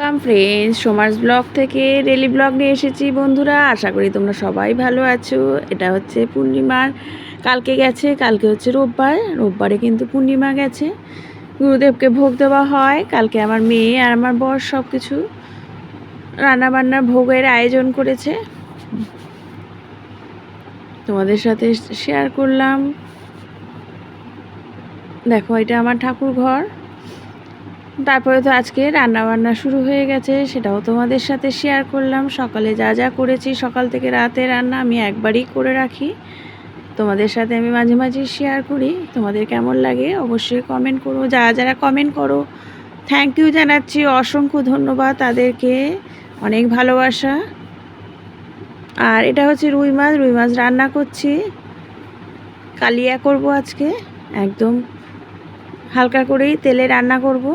কাম friends, সোমার্স blog থেকে daily blog নিয়ে এসেছি বন্ধুরা। আশা করি তোমরা সবাই ভালো আছো। এটা হচ্ছে পূর্ণিমার, কালকে গেছে, কালকে হচ্ছে রোববার। রোববারে কিন্তু পূর্ণিমা গেছে। গুরুদেবকে ভোগ দেওয়া হয়। কালকে আমার মেয়ে আর আমার বর সব কিছু রান্নাবান্নার ভোগের আয়োজন করেছে। তোমাদের সাথে শেয়ার করলাম। দেখো, এটা আমার ঠাকুর ঘর তারপরে তো আজকে রান্না বান্না শুরু হয়ে গেছে, সেটাও তোমাদের সাথে শেয়ার করলাম। সকালে যা যা করেছি, সকাল থেকে রাতে রান্না আমি একবারই করে রাখি। তোমাদের সাথে আমি মাঝে মাঝে শেয়ার করি, তোমাদের কেমন লাগে অবশ্যই কমেন্ট করো। যারা যারা কমেন্ট করো থ্যাংক ইউ জানাচ্ছি, অসংখ্য ধন্যবাদ তাদেরকে, অনেক ভালোবাসা। আর এটা হচ্ছে রুই মাছ রুই মাছ রান্না করছি। কালিয়া করব আজকে, একদম হালকা করেই তেলে রান্না করব।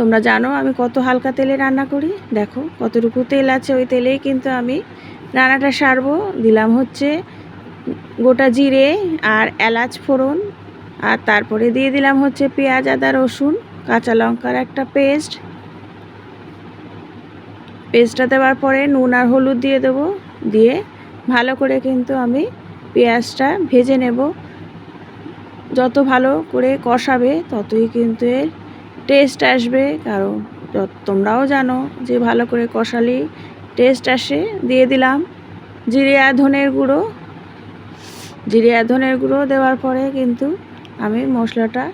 তোমরা জানো আমি কত হালকা তেলে রান্না করি? দেখো, কতটুকু তেল আছে ওই তেলেই কিন্তু আমি রান্নাটা সারবো। দিলাম হচ্ছে গোটা জিরে আর এলাচ ফোড়ন আর তারপরে দিয়ে দিলাম হচ্ছে পেঁয়াজ, আদা, রসুন, কাঁচা লঙ্কার একটা পেস্ট। পেস্টটা দেওয়ার পরে নুন আর হলুদ দিয়ে দেবো। দিয়ে ভালো করে কিন্তু আমি পেঁয়াজটা ভেজে নেব। যত ভালো করে কষাবে ততই কিন্তু এর টেস্ট আসবে, কারণ তোমরাও জানো যে ভালো করে কষালি টেস্ট আসে, দিয়ে দিলাম জিরে আর ধনের গুঁড়ো। জিরে আর ধনের গুঁড়ো দেওয়ার পরে কিন্তু আমি মশলাটা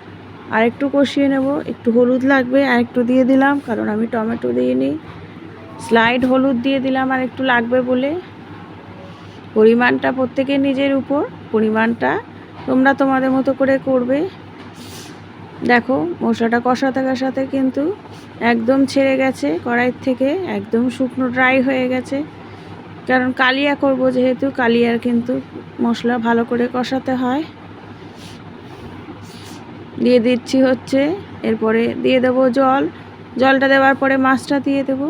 আরেকটু কষিয়ে নেব। একটু হলুদ লাগবে আর একটু দিয়ে দিলাম, কারণ আমি টমেটো দিইনি। স্লাইড হলুদ দিয়ে দিলাম, আর একটু লাগবে বলে। পরিমাণটা প্রত্যেকের নিজের উপর, পরিমাণটা তোমরা তোমাদের মতো করে করবে। দেখো, মশলাটা কষাতে কষাতে কিন্তু একদম ছেড়ে গেছে কড়াইয়ের থেকে একদম শুকনো ড্রাই হয়ে গেছে। কারণ কালিয়া করব যেহেতু, কালিয়ার কিন্তু মশলা ভালো করে কষাতে হয়। দিয়ে দিচ্ছি হচ্ছে, এরপরে দিয়ে দেবো জল। জলটা দেওয়ার পরে মাছটা দিয়ে দেব।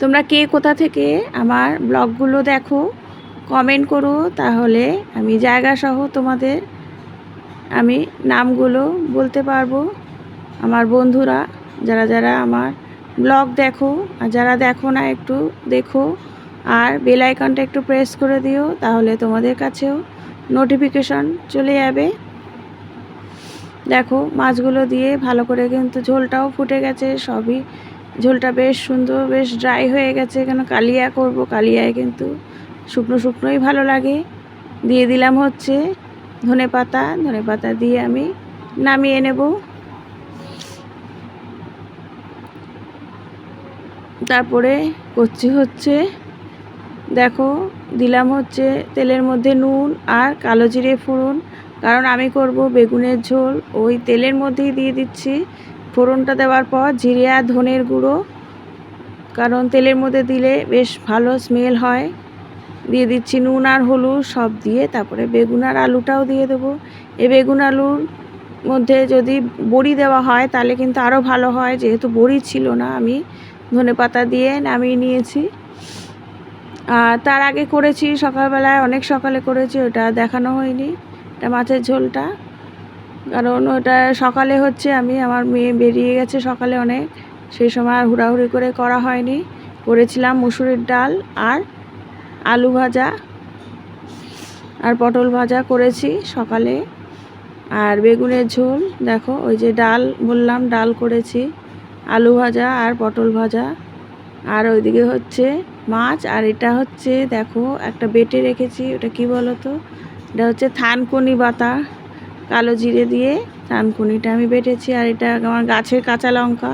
তোমরা কে কোথা থেকে আমার ব্লগগুলো দেখো কমেন্ট করো, তাহলে আমি জায়গা সহ তোমাদের আমি নামগুলো বলতে পারব। আমার বন্ধুরা, যারা যারা আমার ব্লগ দেখো, আর যারা দেখো না একটু দেখো, আর বেল আইকনটা একটু প্রেস করে দিও, তাহলে তোমাদের কাছেও নোটিফিকেশন চলে যাবে। দেখো, মাছগুলো দিয়ে ভালো করে কিন্তু ঝোলটাও ফুটে গেছে, সবই ঝোলটা বেশ সুন্দর, বেশ ড্রাই হয়ে গেছে, কেন কালিয়া করব, কালিয়ায় কিন্তু শুকনো শুকনোই ভালো লাগে। দিয়ে দিলাম হচ্ছে ধনে পাতা। ধনে পাতা দিয়ে আমি নামিয়ে নেব। তারপরে করছি হচ্ছে, দেখো দিলাম হচ্ছে তেলের মধ্যে নুন আর কালো জিরে ফোড়ন। কারণ আমি করব বেগুনের ঝোল। ওই তেলের মধ্যেই দিয়ে দিচ্ছি। ফোড়নটা দেওয়ার পর জিরে আর ধনের গুঁড়ো। কারণ তেলের মধ্যে দিলে বেশ ভালো স্মেল হয়। দিয়ে দিচ্ছি নুন আর হলুদ সব দিয়ে, তারপরে বেগুন আর আলুটাও দিয়ে দেবো। এই বেগুন আলুর মধ্যে যদি বড়ি দেওয়া হয়, তাহলে কিন্তু আরও ভালো হয়। যেহেতু বড়ি ছিল না, আমি ধনে পাতা দিয়ে নামিয়ে নিয়েছি। আর তার আগে করেছি সকালবেলায়, অনেক সকালে করেছি, ওটা দেখানো হয়নি, এটা মাছের ঝোলটা। কারণ ওটা সকালে হচ্ছে, আমি আমার মেয়ে বেরিয়ে গেছে সকালে অনেক, সেই সময় আর হুড়াহুড়ি করে করা হয়নি। করেছিলাম মুসুরির ডাল আর আলু ভাজা আর পটল ভাজা করেছি সকালে। আর বেগুনের ঝোল, দেখো, ওই যে ডাল বললাম, ডাল করেছি। আলু ভাজা আর পটল ভাজা। আর ওইদিকে হচ্ছে মাছ, আর এটা হচ্ছে, দেখো, একটা বেটে রেখেছি, ওটা কি বলো তো এটা হচ্ছে থানকুনি বাতা কালো জিরে দিয়ে থানকুনিটা আমি বেটেছি। আর এটা আমার গাছের কাঁচা লঙ্কা,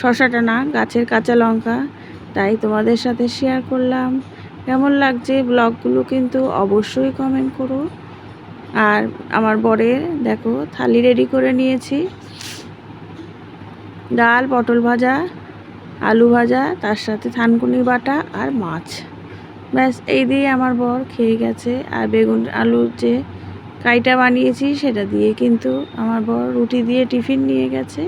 শশাটা না, গাছের কাঁচা লঙ্কা, তাই তোমাদের সাথে শেয়ার করলাম। কেমন লাগছে ব্লগগুলো কিন্তু অবশ্যই কমেন্ট করো। আর আমার বরের দেখো, থালি রেডি করে নিয়েছি। ডাল, পটল ভাজা, আলু ভাজা, তার সাথে থানকুনি বাটা আর মাছ। ব্যাস, এই দিয়ে আমার বর খেয়ে গেছে। আর বেগুন আলুর যে কাইটা বানিয়েছি, সেটা দিয়ে কিন্তু আমার বর রুটি দিয়ে টিফিন নিয়ে গেছে।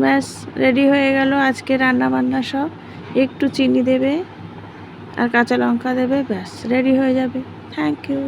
ব্যাস রেডি হয়ে গেল আজকে রান্না বান্না সব। একটু চিনি দেবে আর কাঁচা লঙ্কা দেবে ব্যাস রেডি হয়ে যাবে। Thank you